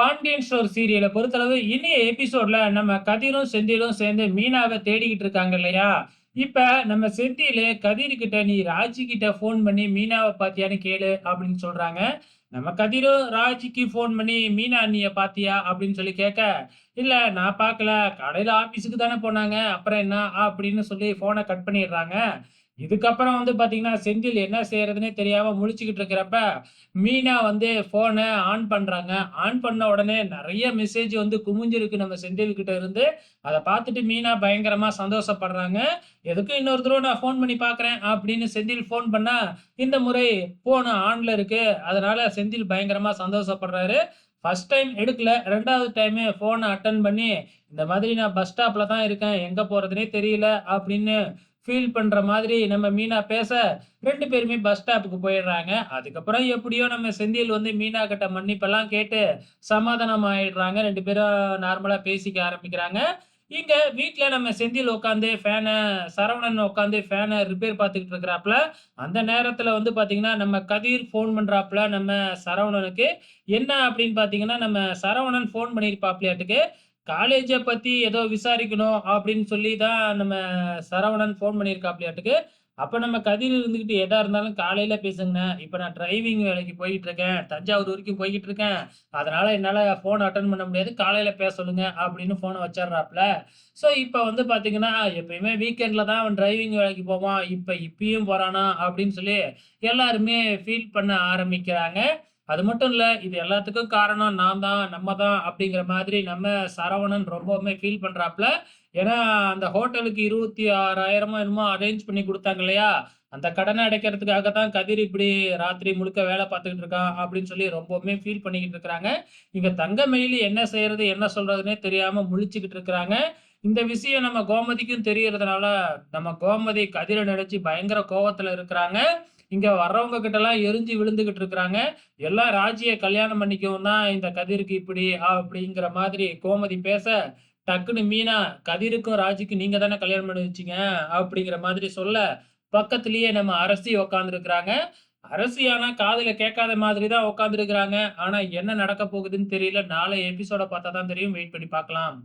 Pandian store சீரியலை பொறுத்தளவு இனிய எபிசோட்ல நம்ம கதிரும் செந்திலும் சேர்ந்து மீனாவை தேடிக்கிட்டு இருக்காங்க இல்லையா? இப்ப நம்ம செந்தில் கதிர் கிட்ட நீ ராஜி கிட்ட போன் பண்ணி மீனாவை பாத்தியான்னு கேளு அப்படின்னு சொல்றாங்க. நம்ம கதிரும் ராஜிக்கு போன் பண்ணி மீனா அண்ணிய பாத்தியா அப்படின்னு சொல்லி கேட்க இல்ல நான் பார்க்கல. கடையில ஆபீஸுக்கு தானே போனாங்க. அப்புறம் என்ன? அப்படின்னு சொல்லி போனை கட் பண்ணிடுறாங்க. இதுக்கப்புறம் வந்து பாத்தீங்கன்னா செந்தில் என்ன செய்யறதுன்னே தெரியாம முழிச்சுக்கிட்டு இருக்கிறப்ப மீனா வந்து போனை ஆன் பண்றாங்க. ஆன் பண்ண உடனே நிறைய மெசேஜ் வந்து குமிஞ்சிருக்கு நம்ம செந்தில் கிட்ட இருந்து. அதை பார்த்துட்டு மீனா பயங்கரமா சந்தோஷப்படுறாங்க. எதுக்கும் இன்னொரு தடவை நான் ஃபோன் பண்ணி பார்க்குறேன்? அப்படின்னு செந்தில் ஃபோன் பண்ணா இந்த முறை ஃபோனு ஆன்ல இருக்கு. அதனால செந்தில் பயங்கரமா சந்தோஷப்படுறாரு. ஃபர்ஸ்ட் டைம் எடுக்கல. ரெண்டாவது டைமு ஃபோனை அட்டன் பண்ணி இந்த மாதிரி நான் பஸ் ஸ்டாப்ல தான் இருக்கேன். எங்க போறதுனே தெரியல. அப்படின்னு ஃபீல் பண்ணுற மாதிரி நம்ம மீனா பேச ரெண்டு பேருமே பஸ் ஸ்டாப்புக்கு போயிடுறாங்க. அதுக்கப்புறம் எப்படியோ நம்ம செந்தில் வந்து மீனா கிட்ட மன்னிப்பெல்லாம் கேட்டு சமாதானம் ஆயிடுறாங்க. ரெண்டு பேரும் நார்மலாக பேசிக்க ஆரம்பிக்கிறாங்க. இங்க வீட்டில் நம்ம செந்தில் உட்காந்து ஃபேனை சரவணன் உட்காந்து ஃபேனை ரிப்பேர் பார்த்துக்கிட்டு இருக்கிறாப்புல. அந்த நேரத்துல வந்து பாத்தீங்கன்னா நம்ம கதிர் ஃபோன் பண்றாப்புல நம்ம சரவணனுக்கு. என்ன அப்படின்னு பாத்தீங்கன்னா நம்ம சரவணன் ஃபோன் பண்ணியிருப்பாப்லையாட்டுக்கு காலேஜை பத்தி ஏதோ விசாரிக்கணும் அப்படின்னு சொல்லி தான் நம்ம சரவணன் ஃபோன் பண்ணியிருக்காப்லையாட்டுக்கு. அப்ப நம்ம கதிர் இருந்துகிட்டு எதா இருந்தாலும் காலையில பேசுங்கண்ணே. இப்ப நான் டிரைவிங் வேலைக்கு போயிட்டு இருக்கேன் தஞ்சாவூர் வரைக்கும் போய்கிட்டு இருக்கேன் அதனால என்னால போன் அட்டன் பண்ண முடியாது. காலையில பேச சொல்லுங்க அப்படின்னு போனை வச்சிடுறாப்ல. ஸோ இப்போ வந்து பாத்தீங்கன்னா எப்பயுமே வீக்கெண்ட்ல தான் அவன் டிரைவிங் வேலைக்கு போவான். இப்ப இப்பயும் போறானா அப்படின்னு சொல்லி எல்லாருமே ஃபீல் பண்ண ஆரம்பிக்கிறாங்க. அது மட்டும் இல்லை இது எல்லாத்துக்கும் காரணம் நான் தான், நம்ம தான் அப்படிங்கிற மாதிரி நம்ம சரவணன் ரொம்பவுமே ஃபீல் பண்ணுறாப்புல ஏன்னா, அந்த ஹோட்டலுக்கு 26,000மோ என்னமோ அரேஞ்ச் பண்ணி கொடுத்தாங்க இல்லையா? அந்த கடனை அடைக்கிறதுக்காக தான் கதிர் இப்படி ராத்திரி முழுக்க வேலை பார்த்துக்கிட்டு இருக்கான் அப்படின்னு சொல்லி ரொம்பவுமே ஃபீல் பண்ணிக்கிட்டு இருக்கிறாங்க. இங்க தங்கமயிலு என்ன செய்யறது, என்ன சொல்றதுன்னே தெரியாமல் முழிச்சுக்கிட்டு இருக்கிறாங்க. இந்த விஷயம் நம்ம கோமதிக்கும் தெரியறதுனால, நம்ம கோமதி கதிரை நினைச்சு பயங்கர கோவத்தில் இருக்கிறாங்க. இங்க வர்றவங்க கிட்டலாம் எரிஞ்சு விழுந்துகிட்டு இருக்கிறாங்க. எல்லாம் ராஜிய கல்யாணம் பண்ணிக்கவும் தான் இந்த கதிருக்கு இப்படி அப்படிங்கிற மாதிரி கோமதி பேச, டக்குன்னு மீனா கதிருக்கும் ராஜிக்கும் நீங்க தானே கல்யாணம் பண்ணி வச்சீங்க அப்படிங்கிற மாதிரி சொல்ல, பக்கத்திலேயே நம்ம அரசி உக்காந்துருக்குறாங்க அரசி ஆனா காதுல கேட்காத மாதிரி தான் உட்காந்துருக்குறாங்க ஆனா என்ன நடக்க போகுதுன்னு தெரியல. நாளை எபிசோட பார்த்தா தான் தெரியும். வெயிட் பண்ணி பார்க்கலாம்.